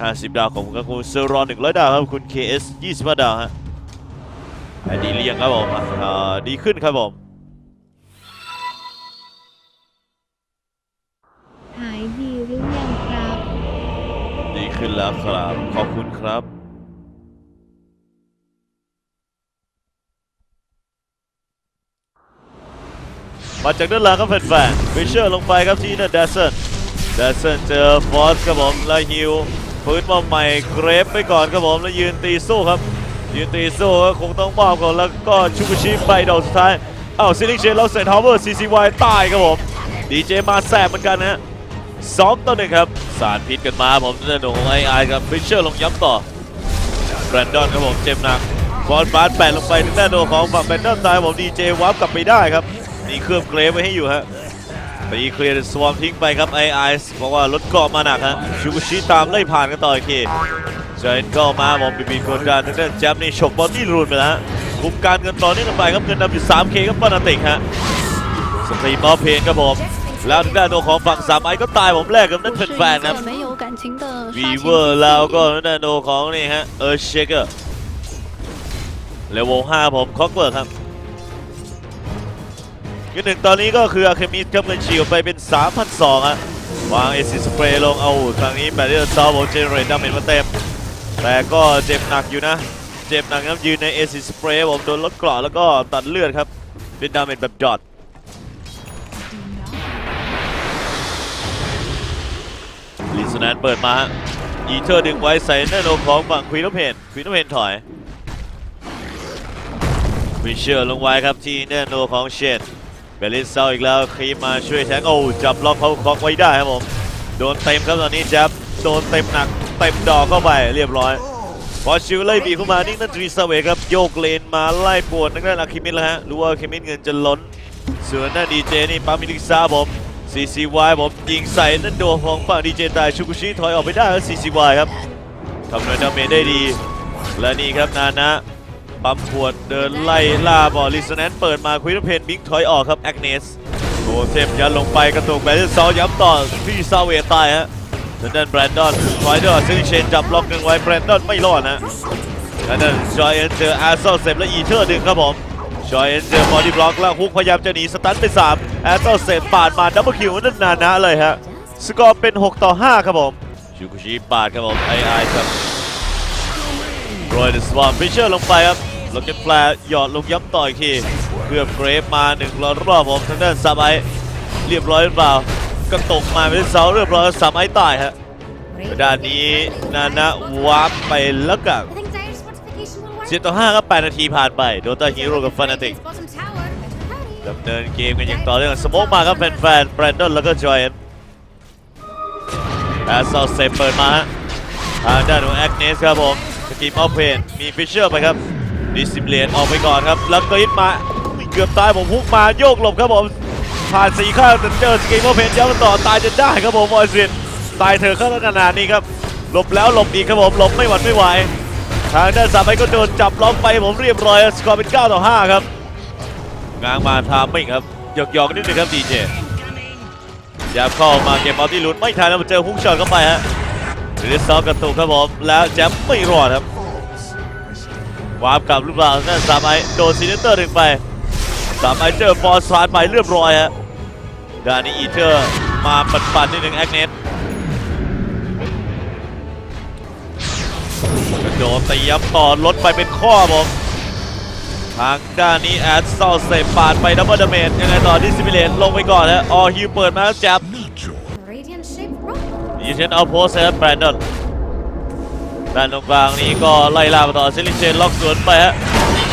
50 ดาวของคุณครับคุณเซอรอน100ดาวครับคุณ KS 25 ดาวฮะไอดีเรียงครับผมอ่าดีขึ้นครับผมหายดีหรือยังครับ ดีขึ้นแล้วครับ ขอบคุณครับมาจากด้านหลังครับแฟนๆฟิชเชอร์ลงไปครับที่นั่นเดซเซนเดซเซนเจอฟอสครับผมแล้วฮิว ฟื้นมาใหม่เกรฟไปก่อนครับผมแล้วยืนตีสู้ครับ ยืนตีสู้ก็คงต้องมอบก่อนแล้วก็ชูกุชิไปดอกสุดท้ายอ้าวซิลิเชนแล้วเซนฮาวเวอร์ CCY ตายครับผมดีเจมาแสบเหมือนกันนะฮะสองต่อหนึ่งครับ สารพิษกันมาผมจะหนุ่มไอไอกับฟิชเชอร์ลงย้ำต่อแบรนดอนครับผมเจ็บหนักบอลบาสแปะลงไปทางด้านโดของฝั่งแบรนดอนตายผมดีเจวับกลับไปได้ครับนี่เคลื่อบเกรฟไว้ให้อยู่ฮะ ตีเคลียร์สวอมทิ้งไปครับไอไอส์บอกว่ารถเกาะมาหนักฮะชูบุชิตามไล่ผ่านกันต่ออีกทีเจนก็มาบอมบีบีกดดานนั่นแจ็บนี่ฉกบอลที่รุนไปแล้วคุมการกันต่อเนื่องกันไปครับเงินนำอยู่3เครับปานาติกฮะสตรีมอเพนครับผมแล้วทางด้นตัวของฝั่งสามไอก็ตายผมแรกกับนั่นแฟนๆครับวีเวอร์แล้วก็ทางด้นตัวของนี่ฮะเออเชเกอร์เลเวล5ผมคอกเวิร์ครับ คือหนึ่งตอนนี้ก็คืออะเคมิสครับเงินชิวไปเป็น 3,200ฮะวางเอซิสเปรย์ลงเอาครั้งนี้แบตเตอร์ซอลผมเจเนเรตดาเมจมาเต็ม แต่ก็เจ็บหนักอยู่นะ เจ็บหนักครับยืนในเอซิสเปรย์ผมโดนลดเกราะแล้วก็ตัดเลือดครับเป็นดาเมจแบบดอทลิสแนนเปิดมาอีเทอร์ดึงไว้ใส่แน่นโนของฝั่งควีนเพนควีนเพนถอยวิเชอร์ลงไว้ครับที่แน่นโนของเชน เบลิสเซาอีกแล้วครีมมาช่วยแทงโอ้จับล็อกเขาคล็อกไว้ได้ครับผมโดนเต็มครับตอนนี้แจับโดนเต็มหนักเต็มดอกเข้าไปเรียบร้อยพอชิวไล่บีเข้ามานี่นั่นทรีสเวครับโยกเลนมาไล่ปวดนั่นก็อาคิมิดแล้วฮะรู้ว่าคิมิดเงินจะล้นส่วนหน้าดีเจนี่ปามิลิซาผม CCY ผมยิงใส่นั่นโดของฝั่งดีเจตายชูกุชิถอยออกไปได้แล้ว CCY ครับทำหน่วยดาเมจได้ดี และนี่ครับนานะ ปั๊มปวดเดินไล่ล่าบอลลิสแนนเปิดมาควินเพนบิ๊กถอยออกครับแอกเนสโดเทมยันลงไปกระตุกแบลซอย้ำต่อที่ซาเวตายฮะทางด้านแบรนดอนถอยเด้วยซึ่งเชนจับล็อกหนึ่งไว้แบรนดอนไม่รอดนะทางด้านจอยเอ็นเจออาร์เซลเซฟและอีเทอร์ดึงครับผมจอยเอ็นเจอบอดี้บล็อกแล้วฮุกพยายามจะหนีสตันไป3แอตเตอร์เซฟปาดมาดับเบิลคิวนั่นนานะเลยฮะสกอร์เป็น 6 ต่อ 5 ครับผมชูกุชิปาดครับผมไอไอครับโรยเดสวอมฟิเชอร์ลงไปครับ โลเกตแฟร์หยอดลงย้ำต่ออีกทีเพื่อเกรฟมาหนึ่งรอบรอผมทางด้านซาไอเรียบร้อยหรือเปล่าก็ตกมาเป็นเสาเรียบร้อยสามไอตายฮะด้านนี้นานะวาร์ปไปแล้วกับ I think Dire's fortification will work. 10ต่อ5ครับ8นาทีผ่านไปโดต้าฮีโร่กับฟานาติกดำเนินเกมกันอย่างต่อเนื่องสโมกมาครับแฟนๆแบรนดอนแล้วก็จอยเอ็นแอสซอลเซฟเปิดมาฮะทางด้านของแอคเนสครับผมสกีมออฟเพนมีฟิชเชอร์ไปครับ ดิซิมเลียนออกไปก่อนครับ แล้วก็ยิดมาเกือบตายผมพุกมาโยกหลบครับผมผ่านสีข้างแต่เจอสกีมออฟเพนย้ำต่อตายจนได้ครับผมบอยสินตายเธอเข้าขนาดนี้ครับหลบแล้วหลบอีกครับผมหลบไม่หวั่นไม่ไหวทางด้านสามไปก็โดนจับล็อกไปผมเรียบร้อยสกอร์เป็น 9 ต่อ 5 ครับงางมาทามมิ่งครับหยอกหยอกนิดนึงครับดีเจยับเข้ามาเก็บบอลที่หลุดไม่ทันแล้วมาเจอฮุกช็อตเข้าไปฮะหรือซอกกระตุกครับผมแล้วแจ๊บไม่รอดครับ วาร์ปกลับหรือเปล่านั่นสามไอโดนซีเนเตอร์ถึงไปสามไอเจอฟอร์สฟานไปเรียบร้อยฮะด้านนี้อีเทอร์มาปัดๆนิดนึงแอคเนสกระโดดตียับต่อรถไปเป็นข้อผมทางด้านนี้แอดเซลเซปปาดไปดับเบิลดาเมจยังไงต่อดิสซิมิเลตลงไปก่อนฮะออฮิวเปิดมาแล้วจับ Radiant shape rock. ยีเชนเอาโพสครับแบรนดอน ด้านตรงกลางนี้ก็ไล่ล่ามาต่อเซลิเชนล็อกสวนไปฮะ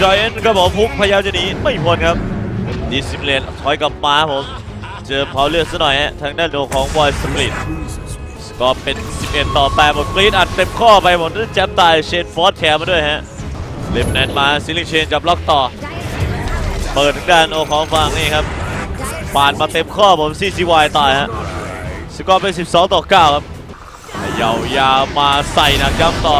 จอยเอ็นก็บอกพุกพยายามจะหนีไม่พ้นครับดิสซิมเลตถอยกลับมาผมเจอเผาเลือดซะหน่อยฮะทางด้านโดของบอยสปริตก็เป็น 11 ต่อ8หมดกรีดอัดเต็มข้อไปหมดนั่นแจ๊บตายเชนฟอร์สแถมมาด้วยฮะเลฟแนนมาซิลิเชนจับล็อกต่อ เปิดทางด้านโอของฝั่งนี่ครับปาดมาเต็มข้อผมซีซีวายตายฮะสกอร์เป็น 12 ต่อ 9 ครับ ยาวยาวมาใส่หนักย้ำต่อ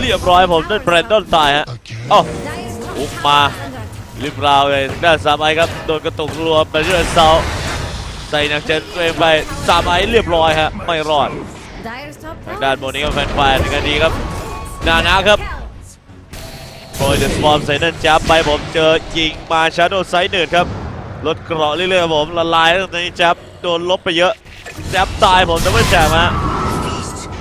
เรียบร้อยผมนั่นแบรนดอนตายฮะเอ้า Dire's top Úp tower mà. is under. ริบราวเลยทางด้านสามไอครับโดนกระตุกรัวไปเรื่อยเซาใส่หนักเจนตัวเองไปสามไอเรียบร้อยฮะไม่รอด Dire's top ทาง tower ด้านบนนี้ก็แฟนๆกันดีครับนานะครับโปรยเดอะสปอร์มใส่นั่นจับไปผมเจอยิงมาชาโดไซด์หนึ่งครับลดเกราะเรื่อยๆครับผมละลายแล้วตอนนี้จับโดนลบไปเยอะจับตายผมแต่ไม่แจกฮะโ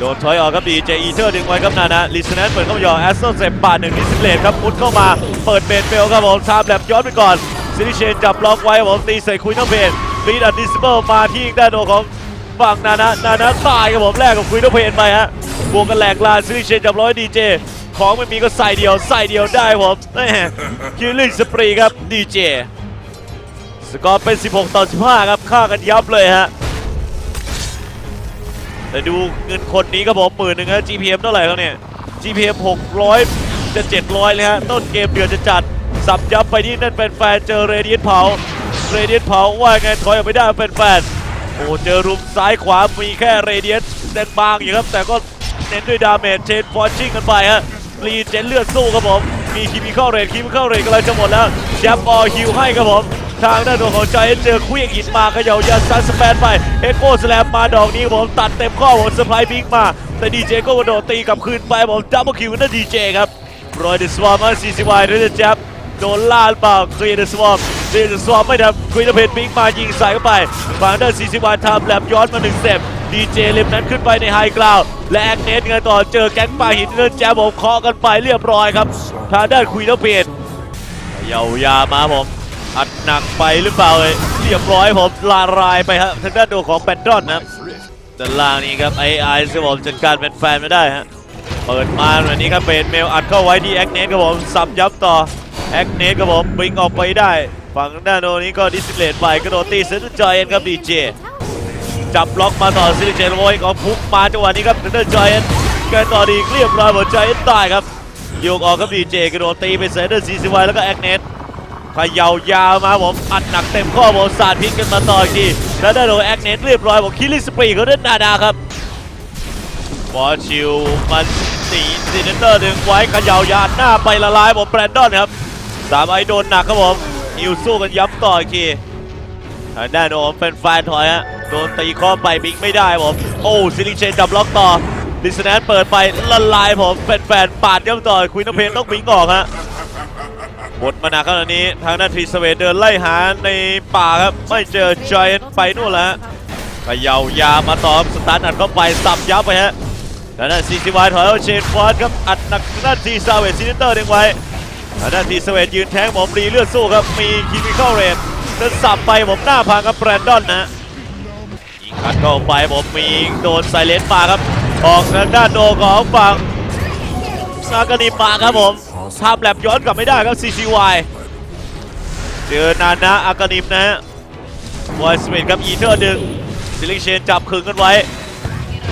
ดนถอยออกครับดีเจอีเทอร์ดึงไว้ครับนานะลิสเนนเปิดเข้ามายอแอสโซเซปปาดหนึ่งดิสเลตครับมุดเข้ามาเปิดเบนเบลครับผมทามแลบย้อนไปก่อนซิลิเชนจับล็อกไว้ครับผมตีใส่คุยน้องเพนฟีดอันดิสเบิลมาที่ด้านโนของฝั่งนานะนานะตายครับผมแรกกับคุยน้องเพนไปฮะบวกกันแหลกลานซิลิเชนจับร้อยดีเจของไม่มีก็ใส่เดียวใส่เดียวได้ผมแม่คิวลิงสปรีครับดีเจสกอร์เป็น 16 ต่อ 15 ครับฆ่ากันยับเลยฮะ แต่ดูเงินคนนี้ครับผมหมื่นหนึ่งฮะ GPM เท่าไหร่ครับเนี่ย GPM 600 จะ 700 เลยฮะ ต้นเกมเดือดจะจัด สับยับไปที่นั่นเป็นแฟนเจอเรเดียนเผา เรเดียนเผาว่าไงถอยออกไม่ได้เป็นแฟนโอ้เจอรุมซ้ายขวามีแค่เรเดียนแดงบางอยู่ครับ แต่ก็เน้นด้วยดาเมจเชนฟอร์ชิ่งกันไปฮะรีเจนเลือดสู้ครับผม มีคีมีเข้าเรทคีมีเข้าเรทกำลังจะหมดแล้วแชมป์ออฮิวให้ครับผม ทางด้านของใจเจอคุยอิดมาเขย่ายันซันสเปนไปเอ็กโกสแลมมาดอกนี้ผมตัดเต็มข้อผมเซอร์ไพรส์บิ๊กมา แต่ดีเจก็กระโดดตีกับคืนไปผมดับเบิลคิวนั่นดีเจครับรอยเดสวอร์มาซีซีวายเดนะแจ๊บโดนล่าเปล่าเคลียร์เดสวอมเคลียร์เดสวอมไม่ทำคุยนเพนบิ๊กมายิงใส่เข้าไปฝั่งด้านซีซีวายทำแลบย้อนมาหนึ่งเต็ปดีเจเล็มนั้นขึ้นไปในไฮกราวและแอคเนสเงินต่อเจอแก๊งปลาหินเงินแจ๊บผมเคาะกันไปเรียบร้อยครับทางด้านคุยนเพนเยาวยามาผม อัดหนักไปหรือเปล่าเอ้ยเรียบร้อยผมลารายไปฮะทางด้านดูของแบนดอนนะครับด้านล่างนี้ครับไอไอซึ่งผมจัดการเป็นแฟนไม่ได้ฮะเปิดมาแบบนี้ครับเป็นเมลอัดเข้าไว้ที่แอคเนสครับผมสับยับต่อแอคเนสครับผมบิงออกไปได้ ฝั่งด้านโนนี้ก็ดิสเลตไปกระโดดตีเซนต์จอยเอ็นครับดีเจจับล็อกมาต่อซิลิเจนโวยของพุกมาจังหวะนี้ครับเทนเดอร์จอยเอ็นแกต่อดีเรียบร้อยหมดจตายครับโยกออกครับดีเจกระโดดตีไปเซนเดอร์ซีซีวแล้วก็แอคเนส เขย่ายาวมาผมอัดหนักเต็มข้อผมสาดพิษกันมาต่ออีกทีแล้วได้โดนแอคเนสเรียบร้อยผมคิลลิ่สปรีเขาเล่นนาดาครับบอชิวมันตีซีเนเตอร์ดึงไว้เขย่ายานหน้าไปละลายผมแบรนดอนครับสามไอโดนหนักครับผมนิวสู้กันย้ำต่ออีกทีทางด้านโอมเป็นแฟนถอยฮะโดนตีข้อไปบิงไม่ได้ผมโอ้ซิลิเชนจับล็อกต่อดิสแนนเปิดไปละลายผมเป็นแฟนปาดย่ำต่อคุยน้ำเพนต้องบิงออกฮะ หมดมานักขนาดนี้ทางด้านทีสเวทเดินไล่หาในป่าครับไม่เจอจอยไปนู่นแล้วฮะเขย่ายามาตอบสตาร์ทอัดเข้าไปสับยับไปฮะทางด้านซีซีวายถอยเอาเชนฟอร์ดครับอัดหนักด้านทีซาเวทซินิเตอร์ดึงไว้ทางด้านทีสเวตยืนแทงผมรีเลือดสู้ครับมีคีมิคอลเรนเดินสับไปผมหน้าพังกับแบรนดอนนะยิงขัดเข้าไปผมมีโดนไซเลนมาครับออกทางด้านโดของฝั่งซากานิมาครับผม ทำแลบย้อนกลับไม่ได้ครับ CCY เจอนานะอากานิมนะฮะบอยสมิธครับอีเทอร์ดึงซิลิเชนจับขึงกันไว้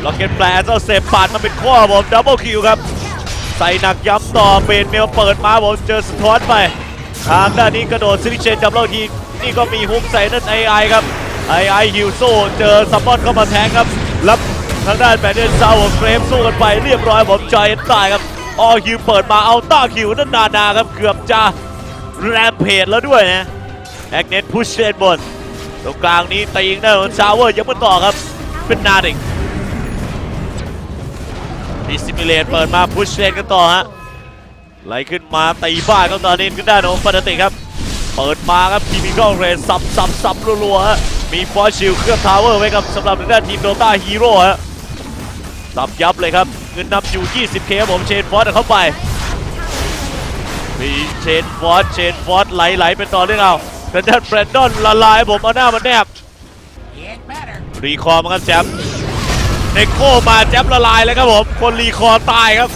ล็อกเก็ตแปลเจ้าเซฟปาดมาเป็นข้อผมดับเบิลคิวครับ ใส่หนักย้ำต่อเบนเมลเปิดมาผมเจอสทอนไปทางด้านนี้กระโดดซิลิเชนจับเล่าทีนี่ก็มีฮุกใส่นั่นไอไอครับไอไอฮิวโซเจอซัมบอนเข้ามาแทงครับรับทางด้านแบนเดนซาวเกรฟสู้กันไปเรียบร้อยผมจอยตายครับ ออฮิวเปิดมาเอาต้าคิวนั่นนานาครับเกือบจะแรมเพจแล้วด้วยนะแอคเนตพุชเลนบน ตรงกลางนี้ตีงได้ของซาวเวอร์ยังไม่ต่อครับ เป็นนาดิงดิสมิเลตเปิดมาพุชเลนกันต่อฮะไหลขึ้นมาตีบ้านครับตอนนี้ขึ้นด้นของปาติครับ เปิดมาครับทีมีกล้องเรนสับสับสับรัวๆฮะมีฟอสชิลเครื่องทาวเวอร์ไว้กับสำหรับทางด้านทีมโดต้าฮีโร่ฮะ สับยับเลยครับเงินนำอยู่ 20k ครับผมเชนฟอสเข้าไปมีเชนฟอสเชนฟอสไหลไหลเป็นต่อเรื่องเอาทางด้านแบรนดอนละลายผมเอาหน้ามันแนบรีคอร์มาครับแจ๊บเอ็กโคมาแจ๊บละลายเลยครับผมคนรีคอร์ตายครับ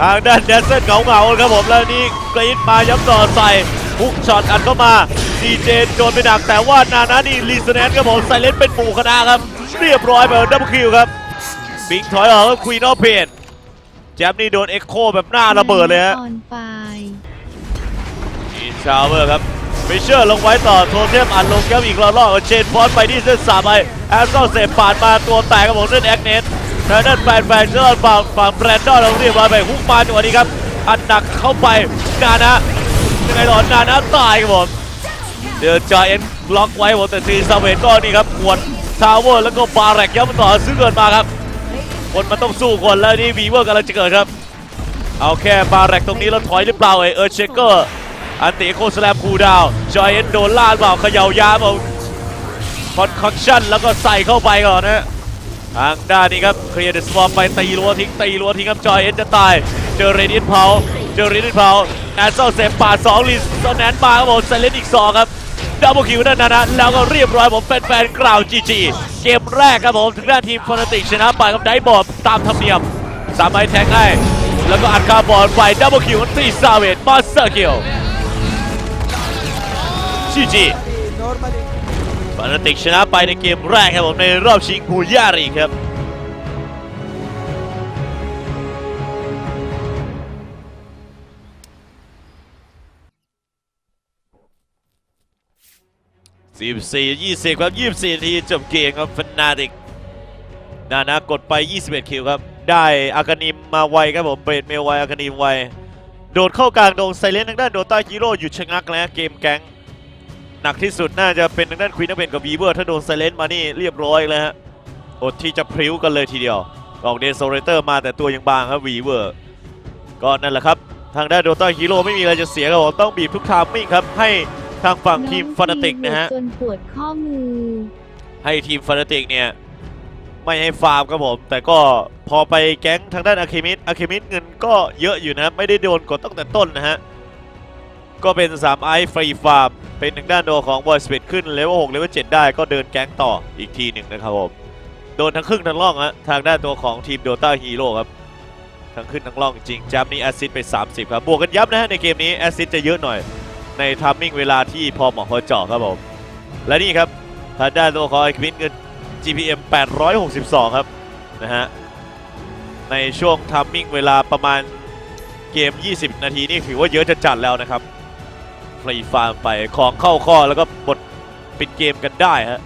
ทางด้านแดนเซนเหงาๆครับผมแล้วนี่กรีดมาย้ำต่อใส่พุกช็อตอัดเข้ามาดีเจโดนไปหนักแต่ว่านานานี่ลีสแนนครับผมใส่เล่นเป็นหมู่คณะครับ เรียบร้อยไปดับเบิลคิวครับ บิงถอยออกครับควีนอเพนแจ๊บนี่โดนเอ็กโคแบบหน้าระเบิดเลยฮะออนไฟอีชาวเวอร์ครับฟิชเชอร์ลงไว้ต่อโทเทมอัดลงแก้วอีกรอบๆกับเชนฟอสไปที่เส้นสามไปแอสโซเซปาดมาตัวแตกครับผมเส้นแอคเนสทางด้านแฟนแฟนเชอร์ฝั่งฝั่งแบรนดอนเราเรียบร้อยไปฮุกมาจังหวะนี้ครับอัดหนักเข้าไปนานะยังไงต่อนานะตายครับผมเดือดจอยเอ็นล็อกไว้ผมแต่ซีซาเวนก็นี่ครับกวนทาวเวอร์แล้วก็บาแรกย้ำต่อซื้อเกินมาครับ คนมันต้องสู้คนแล้วนี่วีเวอร์กำลังจะเกิดครับ เอาแค่บาแรกตรงนี้แล้วถอยหรือเปล่าไอเออร์เชเกอร์อันติโคสแลมคูดาวจอยเอ็นโดนล่าเปล่าเขย่ายามเอาคอนคักชั่นแล้วก็ใส่เข้าไปก่อนนะทางด้านนี้ครับเคลียร์เดสวอมไปตีรัวทิ้งตีรัวทิ้งครับจอยเอ็นจะตายเจอเรดินเผาเจอเรดินเผาแอสเซลเซฟปาดสองลิสโซนแนนมาครับผมไซเลนอีกสองครับ ดับเบิลคิวนั่นนะนะแล้วก็เรียบร้อยผมแฟนๆกล่าวจีจีเกมแรกครับผมถึงด้านทีมฟอนาติกชนะไปครับได้บอลตามธรรมเนียมสามไม้แทงให้แล้วก็อัดคาร์บอลไปดับเบิลคิวตีซาเวตมาสเตอร์คิวจีจีฟานาติกชนะไปในเกมแรกครับผมในรอบชิงบูย่ารีครับ 14 20 ครับ 24 ทีจบเกมครับฟนาติกนานากดไป 21 คิวครับ ได้อากานิมมาไวครับผมเบรดเมลไวอากานิมไว โดดเข้ากลางดงไซเลนทางด้านโดต้าฮีโร่หยุดชะงักแล้วเกมแก๊งหนักที่สุดน่าจะเป็นทางด้านควีนนักเป็นกับวีเวอร์ถ้าโดนไซเลนมานี่เรียบร้อยแล้วฮะอดที่จะพริ้วกันเลยทีเดียว ออกเดนโซเรเตอร์มาแต่ตัวยังบางครับวีเวอร์ก็นั่นแหละครับ ทางด้านโดต้าฮีโร่ไม่มีอะไรจะเสียครับผมต้องบีบทุกทามมิ่งครับให้ ทางฝั่งทีมฟานาติกนะฮะจนปวดข้อมือ ให้ทีมฟานาติกเนี่ย ไม่ให้ฟาร์มครับผม แต่ก็พอไปแก๊งทางด้านอะเคมิดอะเคมิดเงินก็เยอะอยู่นะครับไม่ได้โดนกดตั้งแต่ต้นนะฮะ ก็เป็น 3 ไอฟรีฟาร์ม เป็นทางด้านโดของบอยสเปดขึ้นเลเวล6เลเวล7ได้ก็เดินแก๊งต่ออีกทีหนึ่งนะครับผมโดนทั้งครึ่งทั้งล่องฮะทางด้านตัวของทีมโดต้าฮีโร่ครับทั้งขึ้นทั้งล่องจริงจับนี้แอสซิสไป 30 ครับ บวกกันยับนะฮะในเกมนี้แอสซิสจะเยอะหน่อย ในทัมมิ่งเวลาที่พอเหมาะพอเจาะครับผม และนี่ครับทางด้านตัวของไอควินเงิน GPM 862 ครับ นะฮะ ในช่วงทัมมิ่งเวลาประมาณเกม 20 นาทีนี่ถือว่าเยอะจะจัดแล้วนะครับฟรีฟาร์มไปของเข้าข้อแล้วก็บดปิดเกมกันได้ฮะ